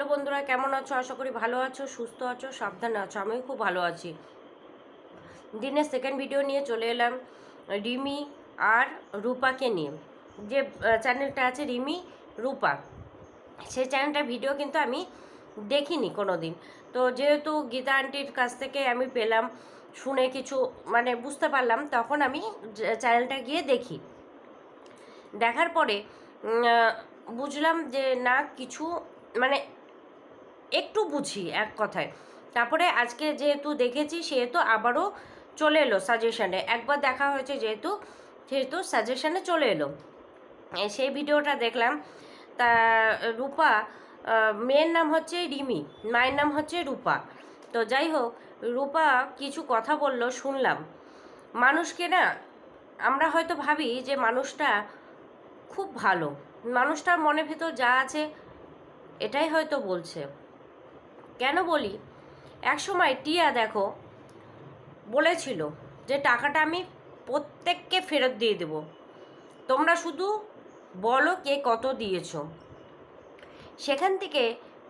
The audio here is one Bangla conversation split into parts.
হ্যালো বন্ধুরা, কেমন আছো? আশা করি ভালো আছো, সুস্থ আছো, সাবধানে আছো, আমিও খুব ভালো আছি। দিনের সেকেন্ড ভিডিও নিয়ে চলে এলাম রিমি আর রূপাকে নিয়ে। যে চ্যানেলটা আছে রিমি, রূপা। সেই চ্যানেলটার ভিডিও কিন্তু আমি দেখিনি কোনো দিন তো যেহেতু গীতা আন্টির কাছ থেকে আমি পেলাম, শুনে কিছু মানে বুঝতে পারলাম, তখন আমি চ্যানেলটা গিয়ে দেখি। দেখার পরে বুঝলাম যে না, কিছু মানে একটু বুঝি এক কথায়। তারপরে আজকে যেহেতু দেখেছি, সেহেতু আবারও চলে এলো সাজেশানে একবার দেখা হয়েছে যেহেতু, সেহেতু সাজেশানে চলে এলো। সেই ভিডিওটা দেখলাম। তা, রূপা মেয়ের নাম হচ্ছে রিমি, মায়ের নাম হচ্ছে রূপা। তো যাই হোক, রূপা কিছু কথা বলল, শুনলাম। মানুষকে না, আমরা হয়তো ভাবি যে মানুষটা খুব ভালো। মানুষটার মনে ভেতর যা আছে, এটাই হয়তো বলছে। কেন বলি? একসময় টিয়া দেখো বলেছিল যে টাকাটা আমি প্রত্যেককে ফেরত দিয়ে দেব। তোমরা শুধু বলো কে কত দিয়েছ। সেখান থেকে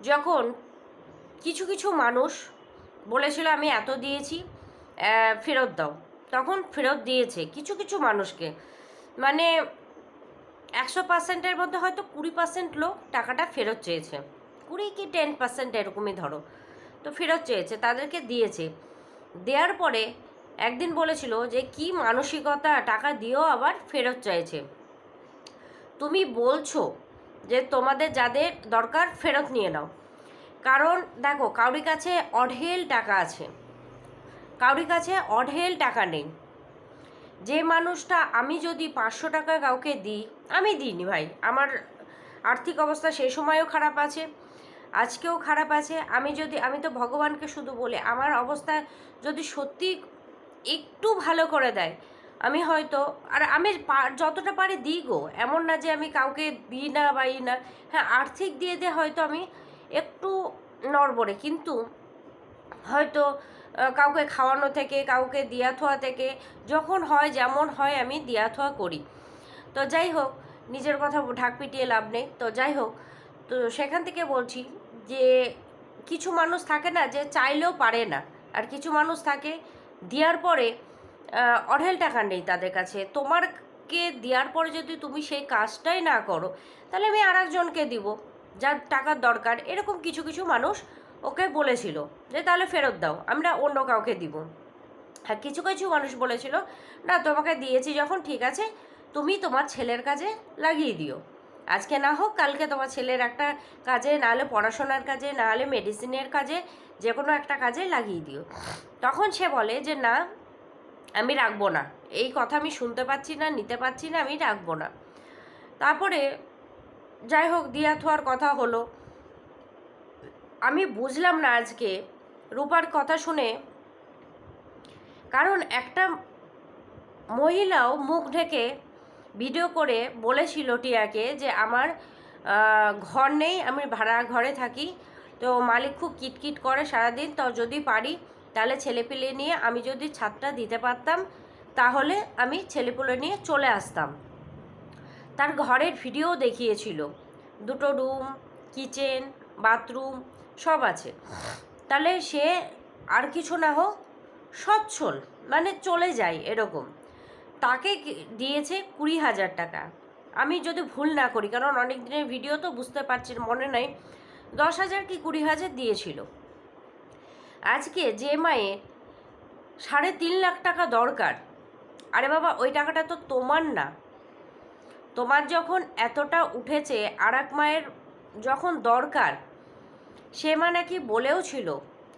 যখন কিছু কিছু মানুষ বলেছিল আমি এত দিয়েছি ফেরত দাও। তখন ফেরত দিয়েছে কিছু কিছু মানুষকে। মানে একশো পার্সেন্টের মধ্যে হয়তো কুড়ি পার্সেন্ট লোক টাকাটা ফেরত চেয়েছে। কুড়ি কি টেন পার্সেন্ট এরকমই ধরো। তো ফেরত চেয়েছে, তাদেরকে দিয়েছে। দেওয়ার পরে একদিন বলেছিল যে, কি মানসিকতা? টাকা দিয়েও আবার ফেরত চাইছে। তুমি বলছো যে, তোমাদের যাদের দরকার ফেরত নিয়ে নাও। কারণ দেখো কাউরি কাছে অঢেল টাকা আছে। কাউরি কাছে অঢেল টাকা নেই। যে মানুষটা আমি যদি পাঁচশো টাকা কাউকে দিই, আমি দিইনি ভাই। আমার আর্থিক অবস্থা সেই সময়ও খারাপ আছে। আজকেও খারাপ আছে। আমি যদি, আমি তো ভগবানকে শুধু বলি, আমার অবস্থা যদি সত্যি একটু ভালো করে দেয়, আমি হয়তো, আর আমি যতটা পারি দিই গো। এমন না যে আমি কাউকে দিই না বা ই না। হ্যাঁ আর্থিক দিয়ে দিয়ে হয়তো আমি একটু নড়বড়ে, কিন্তু হয়তো কাউকে খাওয়ানো থেকে, কাউকে দিয়া থোয়া থেকে, যখন হয়, যেমন হয়, আমি দিয়া থোয়া করি। তো যাই হোক, নিজের কথা ঢাক পিটিয়ে লাভ নেই। তো যাই হোক, তো সেখান থেকে বলছি যে কিছু মানুষ থাকে না যে চাইলেও পারে না। আর কিছু মানুষ থাকে দেওয়ার পরে অঢেল টাকা নেই তাদের কাছে। তোমারকে দেওয়ার পরে যদি তুমি সেই কাজটাই না করো, তাহলে আমি আর একজনকে দিব, যার টাকার দরকার। এরকম কিছু কিছু মানুষ ওকে বলেছিল যে, তাহলে ফেরত দাও, আমরা অন্য কাউকে দিব। আর কিছু কিছু মানুষ বলেছিল, না, তোমাকে দিয়েছি, যখন ঠিক আছে, তুমি তোমার ছেলের কাজে লাগিয়ে দিও। আজকে না হোক, কালকে তোমার ছেলের একটা কাজে নাহলে পড়াশোনার কাজে নাহলে মেডিসিনের কাজে, যে কোনো একটা কাজে লাগিয়ে দিও। তখন সে বলে যে, না, আমি রাখব না। এই কথা আমি শুনতে পাচ্ছি না, নিতে পারছি না, আমি রাখব না। তারপরে যাই হোক, দিয়া থোয়ার কথা হলো। আমি বুঝলাম না আজকে রূপার কথা শুনে, কারণ একটা মহিলাও মুখ ঢেকে ভিডিও করে বলেছিল টিয়াকে যে আমার ঘর নেই, আমি ভাড়া ঘরে থাকি। তো মালিক খুব কিটকিট করে সারাদিন, তো যদি পারি তাহলে ছেলেপিলে নিয়ে আমি যদি ছাদটা দিতে পারতাম তাহলে আমি ছেলেপুলে নিয়ে চলে আসতাম। তার ঘরের ভিডিও দেখিয়েছিল। দুটো রুম, কিচেন, বাথরুম, সব আছে। তাহলে সে আর কিছু না হোক, সচ্ছল মানে চলে যায় এরকম। তাকে দিয়েছে কুড়ি হাজার টাকা। আমি যদি ভুল না করি, কারণ অনেক দিনের ভিডিও তো বুঝতে পারছি, মনে নাই, দশ হাজার কি কুড়ি হাজার দিয়েছিল। আজকে যে মায়ের সাড়ে তিন লাখ টাকা দরকার। আরে বাবা, ওই টাকাটা তো তোমার না। তোমার যখন এতটা উঠেছে আর এক মায়ের যখন দরকার সে মা নাকি বলেও ছিল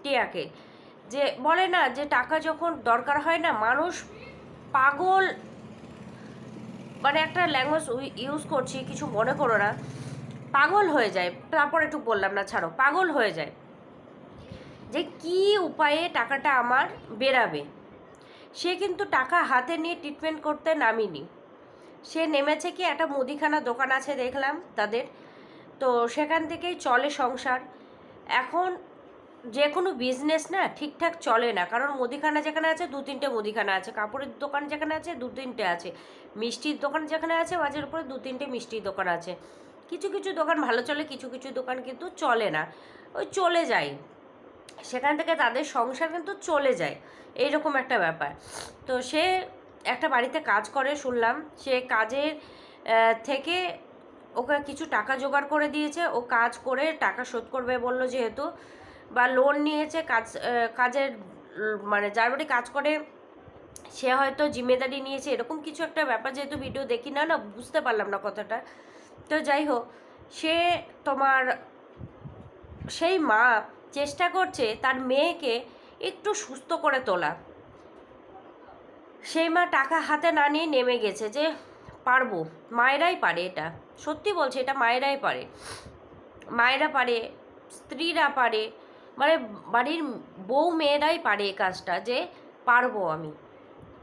টিয়াকে যে, বলে না যে, টাকা যখন দরকার হয় না, মানুষ পাগল। মানে একটা ল্যাঙ্গুয়েজ ইউজ করছি, কিছু মনে করো না। পাগল হয়ে যায়। তারপর একটু বললাম না, ছাড়ো। পাগল হয়ে যায়। যে কি উপায়ে টাকাটা আমার বেরাবে? সে কিন্তু টাকা হাতে নিয়ে ট্রিটমেন্ট করতে নামিনি। সে নেমেছে কি একটা মুদিখানা দোকান আছে দেখলাম তাদের। তো সেখান থেকেই চলে সংসার। এখন যে কোনো বিজনেস না ঠিকঠাক চলে না। কারণ মুদিখানা যেখানে আছে, দু তিনটে মুদিখানা আছে। কাপড়ের দোকান যেখানে আছে, দু তিনটে আছে। মিষ্টির দোকান যেখানে আছে, মাঝের উপরে দু তিনটে মিষ্টির দোকান আছে। কিছু কিছু দোকান ভালো চলে, কিছু কিছু দোকান কিন্তু চলে না। ওই চলে যায়। সেখান থেকে তাদের সংসার কিন্তু চলে যায়। এইরকম একটা ব্যাপার। তো সে একটা বাড়িতে কাজ করে, শুনলাম। সে কাজের থেকে ওকে কিছু টাকা জোগাড় করে দিয়েছে। ও কাজ করে টাকা শোধ করবে বলল যেহেতু। বা লোন নিয়েছে, কাজ কাজের মানে যার বাড়ি কাজ করে, সে হয়তো জিম্মেদারি নিয়েছে, এরকম কিছু একটা ব্যাপার যেহেতু ভিডিও দেখি না না, বুঝতে পারলাম না কথাটা। তো যাই হোক, সে তোমার, সেই মা চেষ্টা করছে তার মেয়েকে একটু সুস্থ করে তোলা। সেই মা টাকা হাতে না নিয়ে নেমে গেছে যে, পারব। মায়েরাই পারে এটা। সত্যি বলছে, এটা মায়েরাই পারে। মায়েরা পারে, স্ত্রীরা পারে মানে বাড়ির বউ মেয়েরাই পারে এই কাজটা যে পারব আমি।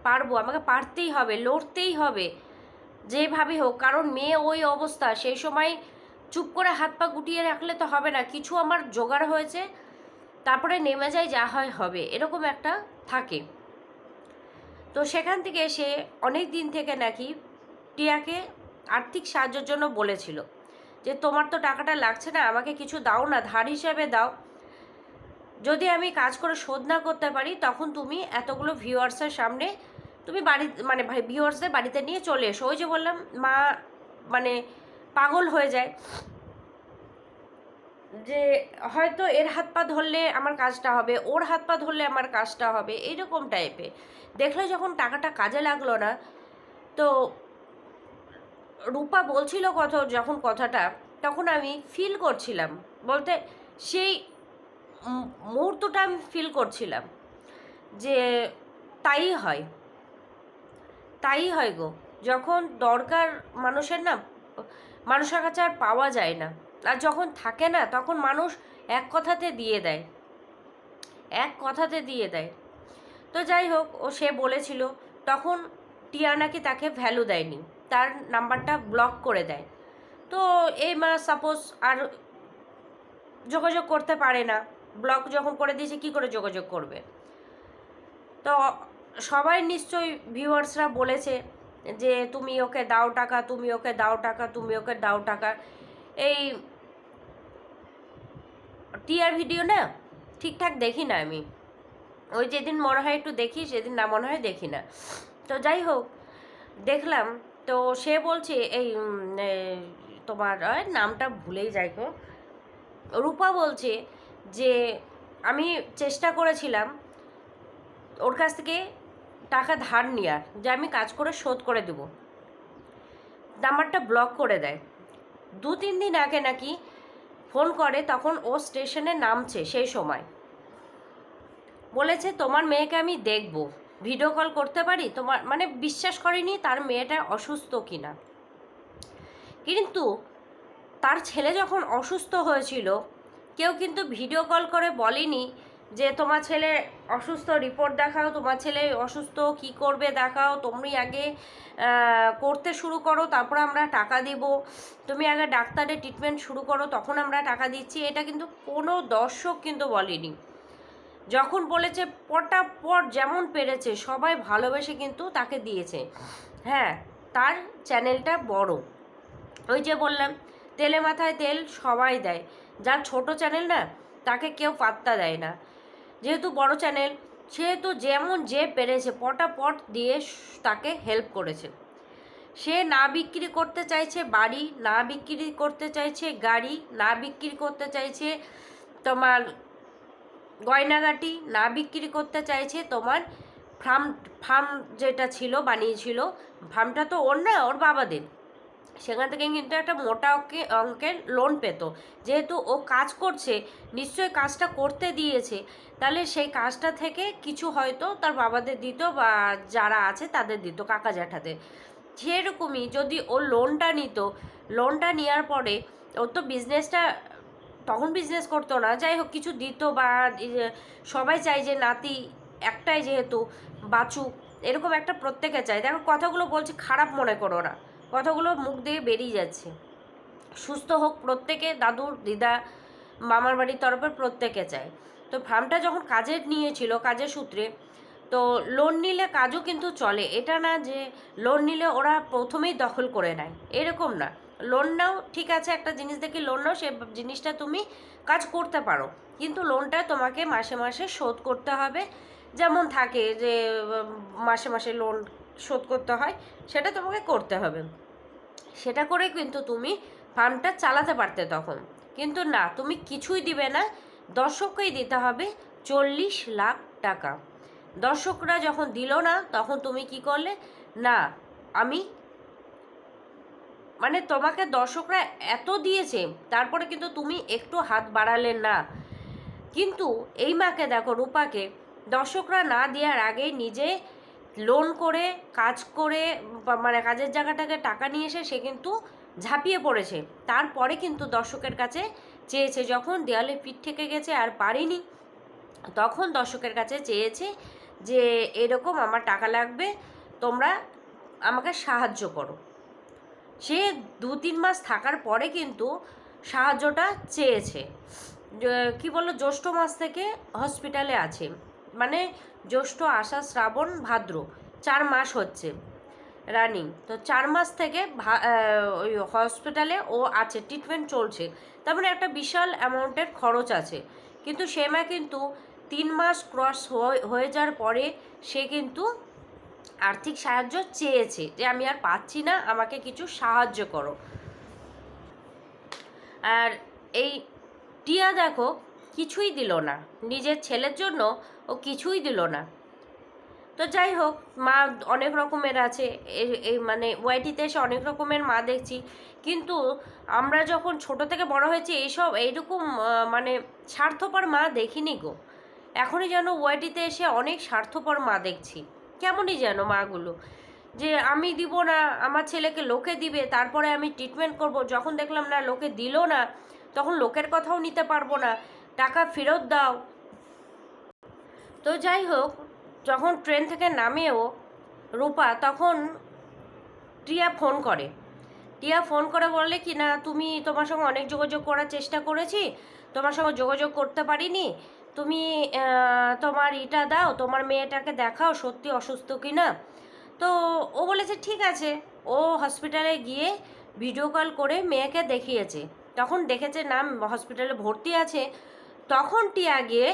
পারব, আমাকে পারতেই হবে, লড়তেই হবে, যেভাবে হোক। কারণ মেয়ে ওই অবস্থা, সেই সময় চুপ করে হাত পা গুটিয়ে রাখলে তো হবে না। কিছু আমার জোগাড় হয়েছে, তারপরে নেমে যায় যা হয় হবে, এরকম একটা থাকে। তো সেখান থেকে সে অনেক দিন থেকে নাকি টিয়াকে আর্থিক সাহায্যের জন্য বলেছিল যে, তোমার তো টাকাটা লাগছে না, আমাকে কিছু দাও না, ধার হিসেবে দাও। যদি আমি কাজ করে শোধ না করতে পারি, তখন তুমি এতগুলো ভিউয়ার্সের সামনে তুমি বাড়ি মানে ভিউয়ার্সদের বাড়িতে নিয়ে চলে এসো। ওই যে বললাম, মা মানে পাগল হয়ে যায়। যে হয়তো এর হাত পা ধরলে আমার কাজটা হবে, ওর হাত পা ধরলে আমার কাজটা হবে, এইরকম টাইপের দেখলে যখন টাকাটা কাজে লাগল না, তো রূপা বলছিল কত যখন কথাটা, তখন আমি ফিল করছিলাম। বলতে সেই মুহূর্তটা আমি ফিল করছিলাম যে তাই হয়। তাই হয় গো। যখন দরকার মানুষের না, মানুষের কাছে আর পাওয়া যায় না। আর যখন থাকে না, তখন মানুষ এক কথাতে দিয়ে দেয়। এক কথাতে দিয়ে দেয়। তো যাই হোক, ও সে বলেছিল, তখন টিয়া নাকি তাকে ভ্যালু দেয়নি। তার নাম্বারটা ব্লক করে দেয়। তো এই মা সাপোজ আর যোগাযোগ করতে পারে না। ব্লক যখন করে দিয়েছে, কি করে যোগাযোগ করবে? তো সবাই নিশ্চয়ই ভিউয়ার্সরা বলেছে যে, তুমি ওকে দাও টাকা, তুমি ওকে দাও টাকা, তুমি ওকে দাও টাকা। এই টিয়ার ভিডিও না, ঠিকঠাক দেখি না আমি। ওই যেদিন মনে হয় একটু দেখি, সেদিন না মনে হয় দেখি না। তো যাই হোক, দেখলাম। তো সে বলছে, এই তোমার নামটা ভুলেই যাই গো। রূপা বলছে যে আমি চেষ্টা করেছিলাম ওর কাছ থেকে টাকা ধার নেওয়ার, যে আমি কাজ করে শোধ করে দেবো। নাম্বারটা ব্লক করে দেয়। দু, তিন দিন আগে নাকি ফোন করে, তখন ও স্টেশনে নামছে সেই সময়। বলেছে, তোমার মেয়েকে আমি দেখব। ভিডিও কল করতে পারি? তোমার মানে বিশ্বাস করেনি তার মেয়েটা অসুস্থ কিনা? কিন্তু তার ছেলে যখন অসুস্থ হয়েছিল কেউ কিন্তু ভিডিও কল করে বলেনি যে তোমার ছেলে অসুস্থ রিপোর্ট দেখাও, তোমার ছেলে অসুস্থ, কি করবে দেখাও তুমি আগে করতে শুরু করো, তারপর আমরা টাকা দিব। তুমি আগে ডাক্তারের ট্রিটমেন্ট শুরু করো, তখন আমরা টাকা দিচ্ছি। এটা কিন্তু কোনো দর্শক কিন্তু বলেনি। যখন বলেছে, পটাপট যেমন পেরেছে, সবাই ভালোবেসে কিন্তু তাকে দিয়েছে। হ্যাঁ তার চ্যানেলটা বড়। ওই যে বললাম, তেলে মাথায় তেল সবাই দেয়। যার ছোট চ্যানেল না, তাকে কেউ পাত্তা দেয় না। যেহেতু বড় চ্যানেল সেহেতু যেমন যে পেরেছে, পটাপট দিয়ে তাকে হেল্প করেছে। সে না বিক্রি করতে চাইছে বাড়ি, না বিক্রি করতে চাইছে গাড়ি, না বিক্রি করতে চাইছে তোমার গয়নাগাটি, না বিক্রি করতে চাইছে তোমার ফার্ম ফার্ম যেটা ছিল, বানিয়েছিল ফার্মটা তো ওর না, ওর বাবাদের। সেখান থেকে কিন্তু একটা মোটা অঙ্কে অঙ্কের লোন পেতো। যেহেতু ও কাজ করছে, নিশ্চয়ই কাজটা করতে দিয়েছে, তাহলে সেই কাজটা থেকে কিছু হয়তো তার বাবাদের দিত বা যারা আছে তাদের দিত, কাকা জ্যাঠাদের। সেরকমই যদি ও লোনটা নিত লোনটা নেওয়ার পরে ওর তো বিজনেসটা তখন বিজনেস করতো না। যাই হোক, কিছু দিত বা সবাই চায় যে নাতি একটাই যেহেতু বাঁচুক, এরকম একটা প্রত্যেকে চায়। দেখো, কথাগুলো বলছি, খারাপ মনে করো না। কথাগুলো মুখ দিয়ে বেরিয়ে যাচ্ছে। সুস্থ হোক প্রত্যেকে, দাদুর, দিদা, মামার বাড়ির তরফে প্রত্যেকে চায় তো ফার্মটা যখন কাজের নিয়েছিল, কাজের সূত্রে, তো লোন নিলে কাজও কিন্তু চলে। এটা না যে লোন নিলে ওরা প্রথমেই দখল করে নেয়। এরকম না। লোন নাও, ঠিক আছে, একটা জিনিস দেখে লোন নাও, সে জিনিসটা তুমি কাজ করতে পারো। কিন্তু লোনটা তোমাকে মাসে মাসে শোধ করতে হবে। যেমন থাকে যে মাসে মাসে লোন শোধ করতে হয়, সেটা তোমাকে করতে হবে। সেটা করে কিন্তু তুমি ফার্মটা চালাতে পারতে তখন। কিন্তু না, তুমি কিছুই দিবে না, দর্শককেই দিতে হবে চল্লিশ লাখ টাকা। দর্শকরা যখন দিল না, তখন তুমি কি করলে? না, আমি মানে তোমাকে দর্শকরা এত দিয়েছে, তারপরে কিন্তু তুমি একটু হাত বাড়ালে না। কিন্তু এই মাকে দেখো, রূপাকে দর্শকরা না দেওয়ার আগেই নিজে লোন করে, কাজ করে মানে কাজের জায়গাটাকে টাকা নিয়ে এসে সে কিন্তু ঝাঁপিয়ে পড়েছে। তারপরে কিন্তু দর্শকের কাছে চেয়েছে, যখন দেয়ালে পিঠ থেকে গেছে আর পারিনি, তখন দর্শকের কাছে চেয়েছে যে, এরকম আমার টাকা লাগবে, তোমরা আমাকে সাহায্য করো। সে দু তিন মাস থাকার পরে কিন্তু সাহায্যটা চেয়েছে। কি বলল? জ্যৈষ্ঠ মাস থেকে হসপিটালে আছে। মানে জ্যৈষ্ঠ, আষাঢ়, শ্রাবণ, ভাদ্র। চার মাস হচ্ছে রানিং তো চার মাস থেকে ওই হসপিটালে ও আছে ট্রিটমেন্ট চলছে। তার মানে একটা বিশাল অ্যামাউন্টের খরচ আছে। কিন্তু সে মা কিন্তু তিন মাস ক্রস হয়ে যাওয়ার পরে সে কিন্তু আর্থিক সাহায্য চেয়েছে যে আমি আর পাচ্ছি না, আমাকে কিছু সাহায্য করো। আর এই টিয়া দেখো, কিছুই দিল না। নিজের ছেলের জন্য ও কিছুই দিল না। তো যাই হোক, মা অনেক রকমের আছে এই- মানে ওয়াইটিতে এসে অনেক রকমের মা দেখছি। কিন্তু আমরা যখন ছোট থেকে বড় হয়েছি, এইসব, এইরকম মানে স্বার্থপর মা দেখিনি গো। এখনই যেন ওয়াইটিতে এসে অনেক স্বার্থপর মা দেখছি। কেমনই যেন মাগুলো। যে আমি দিব না, আমার ছেলেকে লোকে দিবে, তারপরে আমি ট্রিটমেন্ট করব, যখন দেখলাম না লোকে দিল না, তখন লোকের কথাও নিতে পারব না। টাকা ফেরত দাও তো যাই হোক, যখন ট্রেন থেকে নামেও রূপা, তখন টিয়া ফোন করে। টিয়া ফোন করে বললে, কি না, তুমি তোমার সঙ্গে অনেক যোগাযোগ করার চেষ্টা করেছি, তোমার সঙ্গে যোগাযোগ করতে পারিনি। তুমি তোমার ইটা দাও, তোমার মেয়েটাকে দেখাও, সত্যি অসুস্থ কি না? তো ও বলেছে, ঠিক আছে। ও হসপিটালে গিয়ে ভিডিও কল করে মেয়েকে দেখিয়েছে। তখন দেখেছে নাম হসপিটালে ভর্তি আছে। তখন টিয়া গিয়ে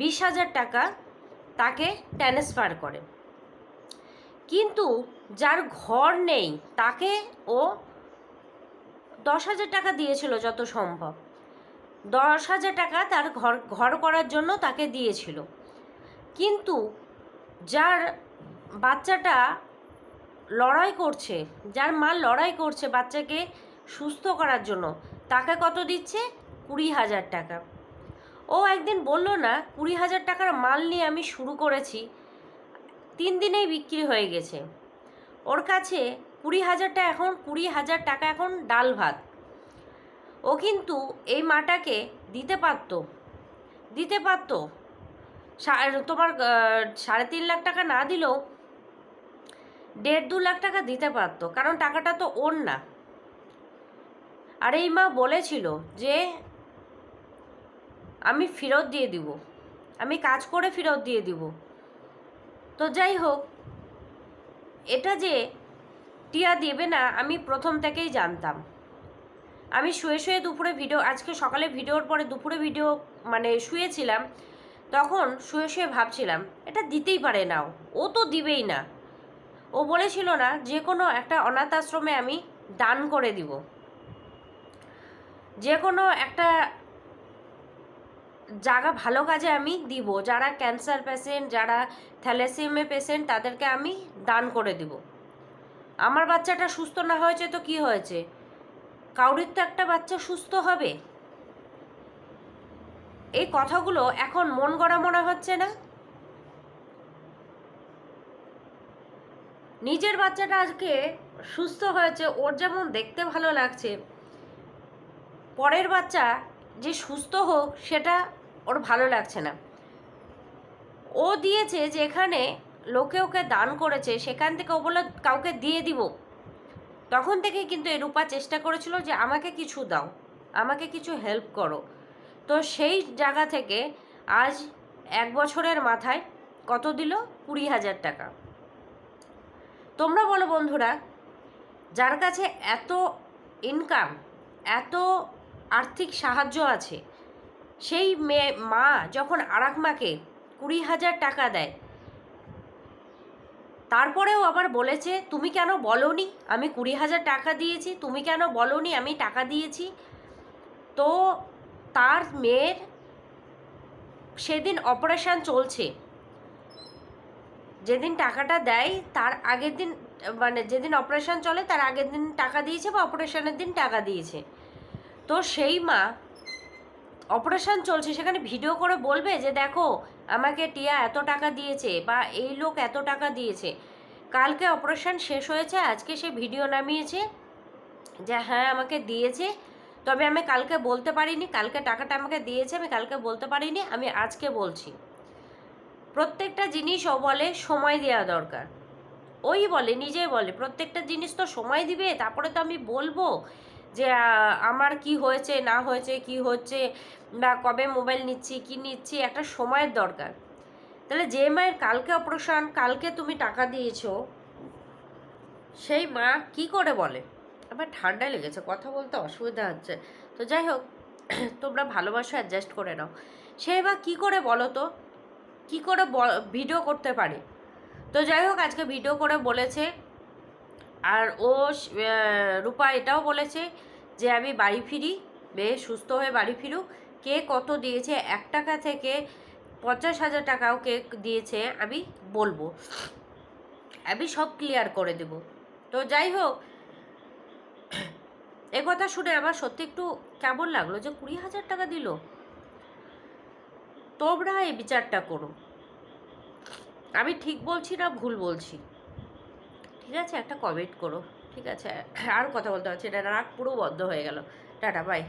বিশ হাজার টাকা তাকে ট্রান্সফার করে। কিন্তু যার ঘর নেই, তাকে ও দশ হাজার টাকা দিয়েছিল যত সম্ভব। দশ হাজার টাকা তার ঘর ঘর করার জন্য তাকে দিয়েছিল। কিন্তু যার বাচ্চাটা লড়াই করছে, যার মা লড়াই করছে বাচ্চাকে সুস্থ করার জন্য, তাকে কত দিচ্ছে? কুড়ি হাজার টাকা। ও একদিন বলল না, কুড়ি হাজার টাকার মাল নিয়ে আমি শুরু করেছি, তিন দিনেই বিক্রি হয়ে গেছে। ওর কাছে কুড়ি হাজারটা এখন, কুড়ি হাজার টাকা এখন ডাল ভাত। ও কিন্তু এই মাটাকে দিতে পারতো দিতে পারতো। তোমার সাড়ে তিন লাখ টাকা না দিলেও দেড় দু লাখ টাকা দিতে পারতো, কারণ টাকাটা তো ওর না। আর এই মা বলেছিল যে আমি ফেরত দিয়ে দিব। আমি কাজ করে ফেরত দিয়ে দিব। তো যাই হোক, এটা যে টিয়া দেবে না, আমি প্রথম থেকেই জানতাম। আমি শুয়ে শুয়ে দুপুরে ভিডিও, আজকে সকালে ভিডিওর পরে দুপুরে ভিডিও মানে শুয়েছিলাম, তখন শুয়ে শুয়ে ভাবছিলাম, এটা দিতেই পারে না ও। তো দিবেই না। ও বলেছিল না, যে কোনো একটা অনাথ আশ্রমে আমি দান করে দিব। যে কোনো একটা জায়গা ভালো কাজে আমি দিব, যারা ক্যান্সার পেশেন্ট যারা থ্যালাসেমিয়া পেশেন্ট তাদেরকে আমি দান করে দিব। আমার বাচ্চাটা সুস্থ না হয়েছে তো কি হয়েছে? কাউরির তো একটা বাচ্চা সুস্থ হবে? এই কথাগুলো এখন মন গড়া মনে হচ্ছে না? নিজের বাচ্চাটা আজকে সুস্থ হয়েছে, ওর যেমন দেখতে ভালো লাগছে, পরের বাচ্চা যে সুস্থ হোক, সেটা ওর ভালো লাগছে না। ও দিয়েছে যেখানে লোকে ওকে দান করেছে, সেখান থেকে ও বলে কাউকে দিয়ে দিব। তখন থেকে কিন্তু এ রূপা চেষ্টা করেছিল যে, আমাকে কিছু দাও, আমাকে কিছু হেল্প করো। তো সেই জায়গা থেকে আজ এক বছরের মাথায় কত দিল? কুড়ি হাজার টাকা। তোমরা বলো বন্ধুরা, যার কাছে এত ইনকাম এত আর্থিক সাহায্য আছে সেই মেয়ে, মা যখন আরাক মাকে কুড়ি হাজার টাকা দেয়, তারপরেও আবার বলেছে, তুমি কেন বলনি? আমি কুড়ি হাজার টাকা দিয়েছি, তুমি কেন বলনি? আমি টাকা দিয়েছি। তো তার মেয়ের সেদিন অপারেশান চলছে। যেদিন টাকাটা দেয়, তার আগের দিন মানে যেদিন অপারেশান চলে, তার আগের দিন টাকা দিয়েছে বা অপারেশানের দিন টাকা দিয়েছে। তো সেই মা অপারেশন চলছে, সেখানে ভিডিও করে বলবে যে, দেখো, আমাকে টিয়া এত টাকা দিয়েছে বা এই লোক এত টাকা দিয়েছে। কালকে অপারেশন শেষ হয়েছে, আজকে সে ভিডিও নামিয়েছে। যে হ্যাঁ আমাকে দিয়েছে। তবে আমি কালকে বলতে পারিনি, কালকে টাকাটা আমাকে দিয়েছে, আমি কালকে বলতে পারিনি, আমি আজকে বলছি। প্রত্যেকটা জিনিস ও বলে সময় দেওয়া দরকার। ওই বলে, নিজেই বলে, প্রত্যেকটা জিনিস তো সময় দিবে, তারপরে তো আমি বলব। যে আমার কি হয়েছে, না হয়েছে, কি হচ্ছে, বা কবে মোবাইল নিচ্ছি, কি নিচ্ছি, একটা সময়ের দরকার। তাহলে যে মায়ের কালকে অপারেশন কালকে তুমি টাকা দিয়েছ, সেই মা কি করে বলে? আমার ঠান্ডা লেগেছে, কথা বলতে অসুবিধা হচ্ছে। তো যাই হোক, তোমরা ভালোবাসো অ্যাডজাস্ট করে নাও। সেই বা কী করে বলো তো? কী করে ভিডিও করতে পারে? তো যাই হোক, আজকে ভিডিও করে বলেছে আর ও রূপা এটাও বলেছে যে আমি বাড়ি ফিরি, বেশ সুস্থ হয়ে বাড়ি ফিরুক। কে কত দিয়েছে? এক টাকা থেকে পঞ্চাশ হাজার টাকাও কে দিয়েছে আমি বলব। আমি সব ক্লিয়ার করে দেব। তো যাই হোক, এ কথা শুনে আমার সত্যি একটু কেমন লাগল যে কুড়ি হাজার টাকা দিল। তোমরা এই বিচারটা করো। আমি ঠিক বলছি না, ভুল বলছি। ঠিক আছে? একটা কমেন্ট করো, ঠিক আছে? আর কথা বলতে পারছি না রাগ পুরো বন্ধ হয়ে গেল। Tata bye